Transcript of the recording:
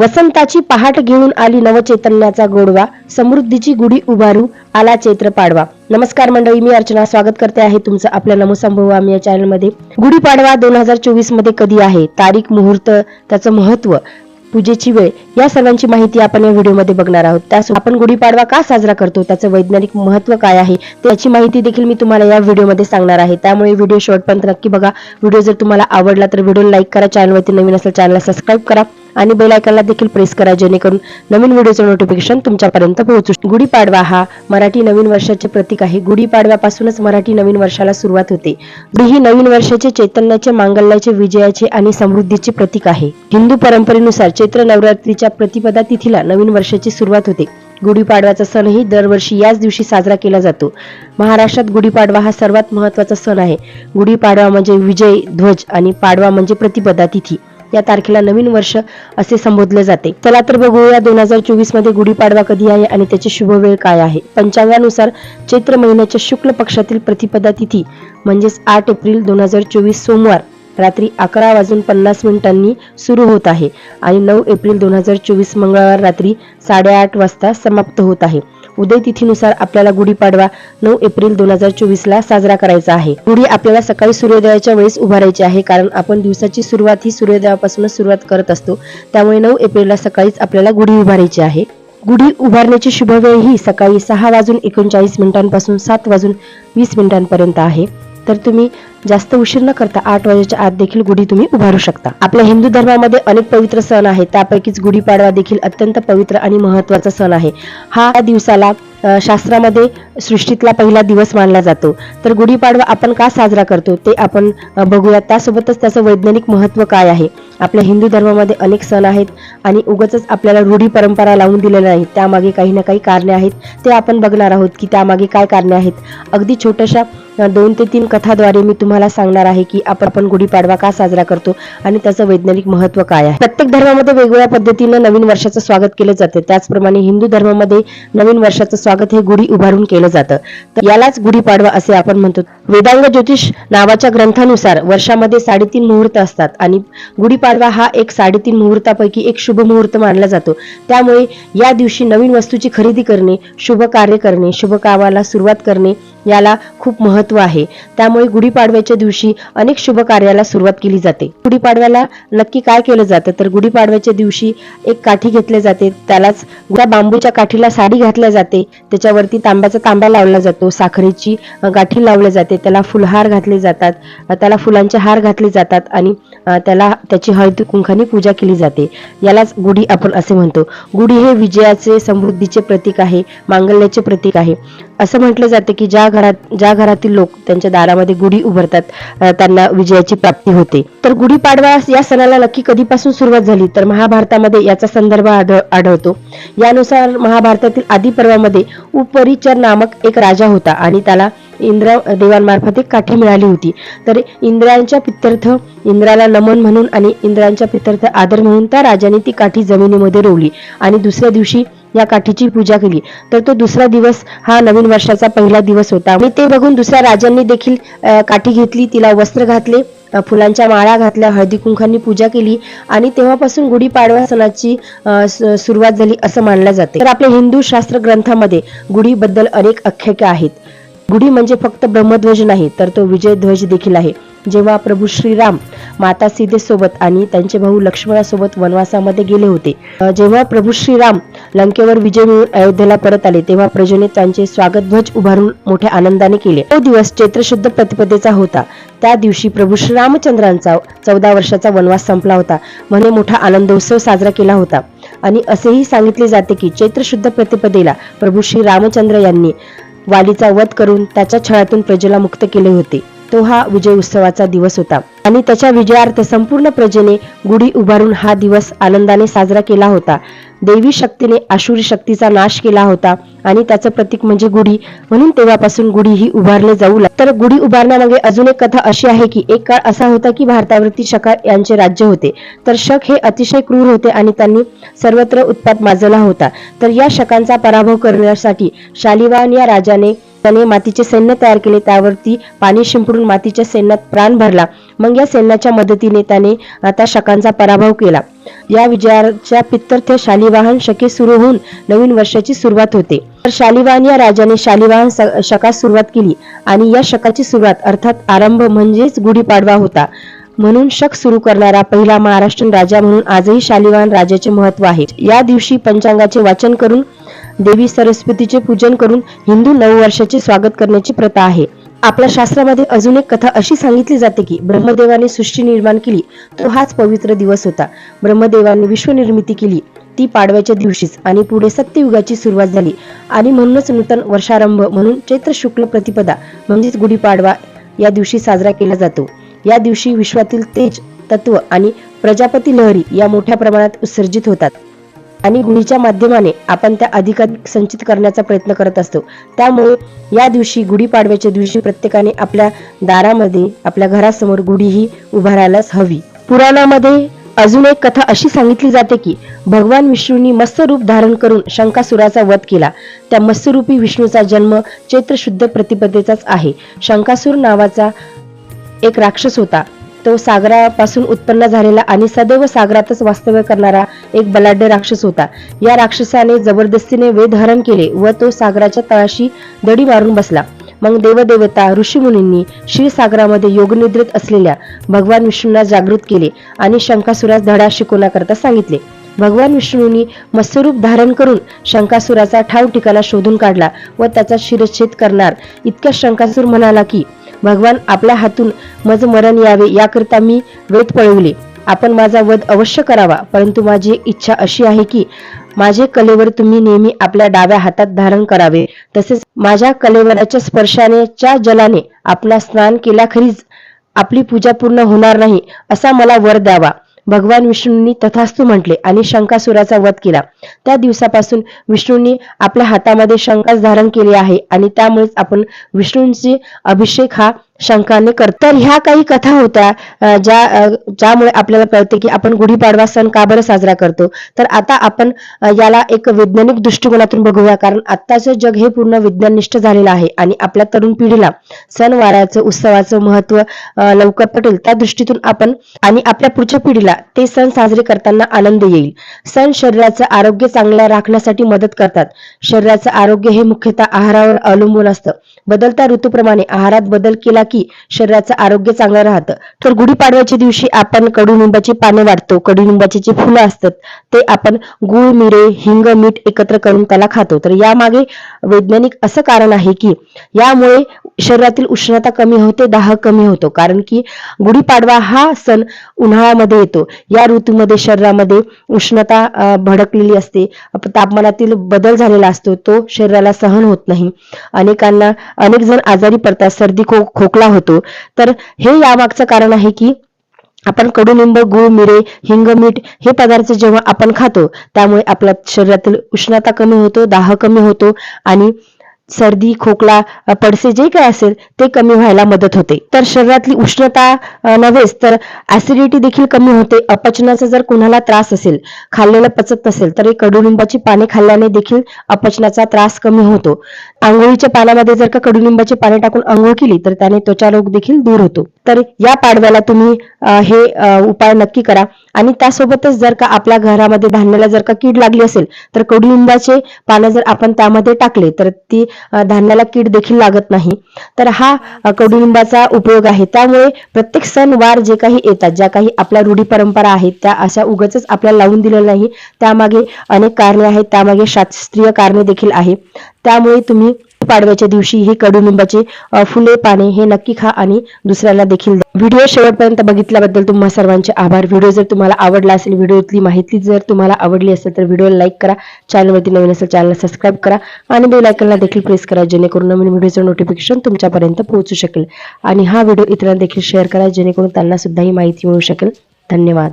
वसंताची पहाट घेऊन आली नवचैतन्याचा गोडवा. समृद्धीची गुढी उभारू आला चैत्र पाडवा नमस्कार मंडळी मी अर्चना. स्वागत करते आहे तुमचं आपल्या नमो संभव आम्ही या चॅनलमध्ये गुढीपाडवा दोन हजार चोवीसमध्ये कधी आहे? तारीख मुहूर्त त्याचं महत्त्व पूजेची वेळ. या सर्वांची माहिती आपण या व्हिडिओमध्ये बघणार आहोत. त्यासोबत आपण गुढीपाडवा का साजरा करतो? त्याचं वैज्ञानिक महत्त्व काय आहे? त्याची माहिती देखील मी तुम्हाला या व्हिडिओमध्ये सांगणार आहे. त्यामुळे व्हिडिओ शेवटपर्यंत नक्की बघा. व्हिडिओ जर तुम्हाला आवडला तर व्हिडिओ लाईक करा. चॅनलवरती नवीन असेल चॅनलला सबस्क्राईब करा. आणि बेल आयकॉनला देखील प्रेस करा जेणेकरून नवीन व्हिडिओचं नोटिफिकेशन तुमच्यापर्यंत पोहोचू गुढीपाडवा हा मराठी नवीन वर्षाचे प्रतीक आहे. गुढीपाडव्यापासूनच मराठी नवीन वर्षाला सुरुवात होते. गुढी ही नवीन वर्षाचे चैतन्याचे मांगल्याचे विजयाचे आणि समृद्धीचे प्रतीक आहे. हिंदू परंपरेनुसार चैत्र नवरात्रीच्या प्रतिपदा तिथीला नवीन वर्षाची सुरुवात होते. गुढीपाडव्याचा सणही दरवर्षी याच दिवशी साजरा केला जातो. महाराष्ट्रात गुढीपाडवा हा सर्वात महत्त्वाचा सण आहे. गुढीपाडवा म्हणजे विजय ध्वज आणि पाडवा म्हणजे प्रतिपदा तिथी. या तारखेला नवीन वर्ष असे संबोधले जाते. चला तर बघूया दोन हजार चोवीसमध्ये गुढीपाडवा कधी आहे आणि त्याची शुभ वेळ काय आहे. पंचांगानुसार चैत्र महिन्याच्या शुक्ल पक्षातील प्रतिपदा तिथी म्हणजेच आठ एप्रिल दोन हजार चोवीस सोमवार. रात्री अकरा वाजून पन्नास मिनिटांनी सुरू होत आहे आणि नऊ एप्रिल दोन हजार चोवीस मंगळवार रात्री साडेआठ वाजता समाप्त होत आहे. उदय तिथीनुसार आपल्याला गुढीपाडवा नऊ एप्रिल दोन हजार चोवीस ला साजरा करायचा आहे. गुढी आपल्याला सकाळी सूर्योदयाच्या वेळेस उभारायची आहे कारण आपण दिवसाची सुरुवात ही सूर्योदयापासूनच सुरुवात करत असतो. त्यामुळे नऊ एप्रिलला सकाळीच आपल्याला गुढी उभारायची आहे. गुढी उभारण्याची शुभ वेळ ही सकाळी सहा वाजून एकोणचाळीस मिनिटांपासून सात वाजून वीस मिनिटांपर्यंत आहे. तर तुम्ही जास्त उशीर न करता आठ वाजेच्या आत देखील गुढी तुम्ही उभारू शकता. आपल्या हिंदू धर्मामध्ये अनेक पवित्र सण आहेत. त्यापैकीच गुढीपाडवा देखील अत्यंत पवित्र आणि महत्त्वाचा सण आहे. हा दिवसाला शास्त्रामध्ये सृष्टीतला पहिला दिवस मानला जातो. तर गुढीपाडवा आपण का साजरा करतो ते आपण बघूया. त्यासोबतच त्याचं वैज्ञानिक महत्त्व काय आहे? आपल्या हिंदू धर्मामध्ये अनेक सण आहेत आणि उगच आपल्याला रूढी परंपरा लावून दिलेल्या नाहीत. त्यामागे काही ना काही कारणे आहेत. ते आपण बघणार आहोत की त्यामागे काय कारणे आहेत. अगदी छोट्याशा दोन ते तीन कथाद्वारे मी तुम्हाला सांगणार आहे की आपण आपण गुढीपाडवा का साजरा करतो आणि त्याचं वैज्ञानिक महत्त्व काय आहे. प्रत्येक धर्मामध्ये वेगवेगळ्या पद्धतीनं नवीन वर्षाचं स्वागत केलं जातं. त्याचप्रमाणे हिंदू धर्मामध्ये नवीन वर्षाचं स्वागत हे गुढी उभारून केलं जातं. तर यालाच गुढीपाडवा असे आपण म्हणतो. वेदांग ज्योतिष नावाच्या ग्रंथानुसार वर्षामध्ये साडेतीन मुहूर्त असतात आणि गुढीपाडवा हा एक साडेतीन मुहूर्तापैकी एक शुभ मुहूर्त मानला जातो. त्यामुळे या दिवशी नवीन वस्तूची खरेदी करणे शुभ कार्य करणे शुभ कामाला सुरुवात करणे याला खूप महत्त्व आहे. त्यामुळे गुढीपाडव्याच्या दिवशी अनेक शुभ कार्याला सुरुवात केली जाते. गुढीपाडव्याला नक्की काय केलं जातं? तर गुढीपाडव्याच्या दिवशी एक काठी घेतली जाते. त्यालाच त्या बांबूच्या काठीला साडी घातल्या जाते. त्याच्यावरती तांब्याचा तांबा लावला जातो. साखरेची गाठी लावली जाते. त्याला फुलहार घातले जातात. त्याला फुलांचे हार घातले जातात आणि त्याला त्याची हळदी कुंखाने पूजा केली जाते. यालाच गुढी आपण असे म्हणतो. गुढी हे विजयाचे समृद्धीचे प्रतीक आहे. मांगल्याचे प्रतीक आहे. असं म्हटलं जाते की ज्या घरात ज्या घरातील लोक त्यांच्या दारामध्ये गुढी उभारतात त्यांना विजयाची प्राप्ती होते. तर गुढीपाडवा या सणाला नक्की कधीपासून सुरुवात झाली? तर महाभारतामध्ये याचा संदर्भ आढळ- आढळतो. यानुसार महाभारतातील आदी पर्वामध्ये उपरिचर नामक एक राजा होता आणि त्याला इंद्र देवांमार्फत एक काठी मिळाली होती. तर इंद्रांच्या पित्यर्थ इंद्राला नमन म्हणून आणि इंद्रांच्या पित्यर्थ आदर म्हणून त्या राजाने ती काठी जमिनीमध्ये रोवली आणि दुसऱ्या दिवशी या काठीची पूजा केली. तर तो दुसरा दिवस हा नवीन वर्षाचा पहिला दिवस होता. आणि ते बघून दुसऱ्या राजांनी देखील काठी घेतली तिला वस्त्र घातले फुलांच्या माळा घातल्या हळदी कुंखांनी पूजा केली आणि तेव्हापासून गुढीपाडवा सणाची सुरुवात झाली असं मानलं जाते. तर आपल्या हिंदू शास्त्र ग्रंथामध्ये गुढीबद्दल अनेक आख्यायिका आहेत. गुढी म्हणजे फक्त ब्रह्मध्वज नाही तर तो विजय ध्वज देखील आहे. जेव्हा प्रभू श्रीराम माता सीतेसोबत आणि त्यांचे भाऊ लक्ष्मणासोबत वनवासामध्ये गेले होते. जेव्हा प्रभू श्रीराम लंकेवर विजय मिळून अयोध्येला परत आले तेव्हा प्रजेने त्यांचे स्वागत ध्वज उभारून मोठ्या आनंदाने केले. तो दिवस चैत्रशुद्ध प्रतिपदेचा होता. त्या दिवशी प्रभू श्रीरामचंद्रांचा चौदा वर्षाचा वनवास संपला होता. म्हणे मोठा आनंदोत्सव साजरा केला होता. आणि असेही सांगितले जाते की चैत्रशुद्ध प्रतिपदेला प्रभू श्री रामचंद्र यांनी वालीचा वध करून त्याच्या छळातून प्रजेला मुक्त केले होते. तो हा विजय उत्सवाचा दिवस होता. आणि त्याच्या विजयार्थ संपूर्ण प्रजेने गुढी उभारून हा दिवस आनंदाने साजरा केला होता. देवी शक्तीने आशुरी शक्तीचा नाश केला होता आणि त्याचं प्रतीक म्हणजे गुढी. म्हणून तेव्हापासून गुढी ही उभारले जाऊ लागली. तर गुढी उभारण्यामागे अजून एक कथा अशी आहे की एक काळ असा होता की भारतावरती शका यांचे राज्य होते. तर शक हे अतिशय क्रूर होते आणि त्यांनी सर्वत्र उत्पात माजवला होता. तर या शकांचा पराभव करण्यासाठी शालिवान या राजाने त्याने मातीचे सैन्य तयार केले. त्यावरती पाणी शिंपडून मातीच्या सैन्यात प्राण भरला. मग या सैन्याच्या मदतीने त्याने आता शकांचा पराभव केला. या विजयाच्या पित्तर्थ शालिवाहन शके सुरू होऊन नवीन वर्षाची सुरुवात होते. तर शालिवाहन या राजाने शालिवाहन स- शकास सुरुवात केली आणि या शकाची सुरुवात अर्थात आरंभ म्हणजेच गुढीपाडवा होता. म्हणून शक सुरू करणारा पहिला महाराष्ट्रीयन राजा म्हणून आजही शालिवाहन राजाचे महत्त्व आहे. या दिवशी पंचांगाचे वाचन करून देवी सरस्वतीचे पूजन करून हिंदू नववर्षाचे स्वागत करण्याची प्रथा आहे. आपल्या शास्त्रामध्ये अजून एक कथा अशी सांगितली जाते की ब्रह्मदेवाने सृष्टी निर्माण केली तो हाच पवित्र दिवस होता. ब्रह्मदेवाने विश्वनिर्मिती केली ती पाडव्याच्या दिवशीच आणि पुढे सत्ययुगाची सुरुवात झाली. आणि म्हणूनच नूतन वर्षारंभ म्हणून चैत्र शुक्ल प्रतिपदा म्हणजेच गुढीपाडवा या दिवशी साजरा केला जातो. या दिवशी विश्वातील तेज तत्व आणि प्रजापती लहरी या मोठ्या प्रमाणात उत्सर्जित होतात. आणि गुढीच्या माध्यमाने आपण त्या अधिकाधिक संचित करण्याचा प्रयत्न करत असतो. त्यामुळे या दिवशी गुढीपाडव्याच्या दिवशी प्रत्येकाने आपल्या दारामध्ये आपल्या घरासमोर गुढी ही उभारायलाच हवी. पुराणामध्ये अजून एक कथा अशी सांगितली जाते की भगवान विष्णूंनी मत्स्य रूप धारण करून शंकासुराचा वध केला. त्या मत्स्यरूपी विष्णूचा जन्म चैत्र शुद्ध प्रतिपदेचाच आहे. शंकासूर नावाचा एक राक्षस होता. तो सागरापासून उत्पन्न झालेला आणि सदैव सागरातच वास्तव्य करणारा एक बलाढ्य राक्षस होता. या राक्षसाने जबरदस्तीने वेद हरण केले व तो सागराच्या तळाशी दडी मारून बसला. मग देवदेवता ऋषीमुनींनी श्रीसागरामध्ये योगनिद्रित असलेल्या भगवान विष्णूंना जागृत केले आणि शंकासुरास धडा शिकवण्याकरता सांगितले. भगवान विष्णूंनी मत्स्यरूप धारण करून शंकासुराचा ठाव ठिकाणा शोधून काढला व त्याचा शिरच्छेद करणार इतक्या शंकासूर म्हणाला की भगवान आपल्या हातून मज मरण यावे याकरिता मी वेद पळवले. आपण माझा वध अवश्य करावा परंतु माझी इच्छा अशी आहे की माझे कलेवर तुम्ही नेहमी आपल्या डाव्या हातात धारण करावे. तसेच माझ्या कलेवराच्या स्पर्शानेच्या जलाने आपला स्नान केला खरीच आपली पूजा पूर्ण होणार नाही असा मला वर द्यावा. भगवान विष्णूंनी तथास्तु म्हटले आणि शंकासुराचा वध केला. त्या दिवसापासून विष्णूंनी आपल्या हातामध्ये शंकास धारण केली आहे आणि त्यामुळेच आपण विष्णूंची अभिषेक हा शंकाने कर तर ह्या काही कथा होत्या ज्या ज्यामुळे आपल्याला कळते की आपण गुढीपाडवा सण का बरं साजरा करतो? तर आता आपण याला एक वैज्ञानिक दृष्टिकोनातून बघूया कारण आत्ताचं जग हे पूर्ण विज्ञाननिष्ठ झालेलं आहे आणि आपल्या तरुण पिढीला सणवाराचं उत्सवाचं महत्त्व लवकर पटेल त्या दृष्टीतून आपण आणि आपल्या पुढच्या पिढीला ते सण साजरे करताना आनंद येईल. सण शरीराचं आरोग्य चांगलं राखण्यासाठी मदत करतात. शरीराचं आरोग्य हे मुख्यतः आहारावर अवलंबून असतं. बदलत्या ऋतूप्रमाणे आहारात बदल केला की शरीराचं आरोग्य चांगलं राहतं. तर गुढीपाडव्याच्या दिवशी आपण कडुनिंबाची पाने वाटतो. कडुनिंबाची जी फुलं असतात ते आपण गुळ मिरे हिंग मीठ एकत्र करून त्याला खातो. तर यामागे वैज्ञानिक असं कारण आहे की यामुळे शरीरातील उष्णता कमी होते दाह कमी होतो. कारण की गुढीपाडवा हा सण उन्हाळ्यामध्ये येतो. या ऋतूमध्ये शरीरामध्ये उष्णता भडकलेली असते. तापमानातील बदल झालेला असतो. तो शरीराला सहन होत नाही. अनेकांना अनेक जण आजारी पडतात. सर्दी खो खोकला होतो. तर हे यामागचं कारण आहे की आपण कडुनिंब गुळ मिरे हिंग मीठ हे पदार्थ जेव्हा आपण खातो त्यामुळे आपल्या शरीरातील उष्णता कमी होतो दाह कमी होतो आणि सर्दी खोकला पडसे जे काय असेल ते कमी व्हायला मदत होते. तर शरीरातली उष्णता नव्हेच तर ऍसिडिटी देखील कमी होते. अपचनाचा जर कुणाला त्रास असेल खाल्लेलं पचत नसेल तर कडुलिंबाची पाने खाल्ल्याने देखील अपचनाचा त्रास कमी होतो. आंघोळीच्या पाण्यामध्ये जर का कडुलिंबाची पाने टाकून आंघोळ केली तर त्याने त्वचा रोग देखील दूर होतो. तर या पाडव्याला तुम्ही हे उपाय नक्की करा. आणि त्यासोबतच जर का आपल्या घरामध्ये धान्याला जर का कीड लागली असेल तर कडुलिंबाचे पानं जर आपण त्यामध्ये टाकले तर ती धान्याला कीड देखील लागत नाही. तर हा कडुलिंबाचा उपयोग आहे. त्यामुळे प्रत्येक सण वार जे काही येतात ज्या काही आपल्या रूढी परंपरा आहेत त्या अशा उगच आपल्याला लावून दिलेल्या नाही. त्यामागे अनेक कारणे आहेत. त्यामागे शास्त्रीय कारणे देखील आहे. त्यामुळे तुम्ही पाडव्याच्या दिवशी ही कडुलिंबाचे फुले पाने हे नक्की खा आणि दुसऱ्याला देखील व्हिडिओ शेवटपर्यंत बघितल्याबद्दल तुम्हा सर्वांचे आभार. व्हिडिओ जर तुम्हाला आवडला असेल व्हिडिओतली माहिती जर तुम्हाला आवडली असेल तर व्हिडिओला लाईक करा. चॅनलवरती नवीन असेल चॅनलला सबस्क्राईब करा आणि बेल आयकनला देखील प्रेस करा जेणेकरून नवीन व्हिडिओचं नोटिफिकेशन तुमच्यापर्यंत पोहोचू शकेल. आणि हा व्हिडिओ इतरांना देखील शेअर करा जेणेकरून त्यांना सुद्धा ही माहिती मिळू शकेल. धन्यवाद.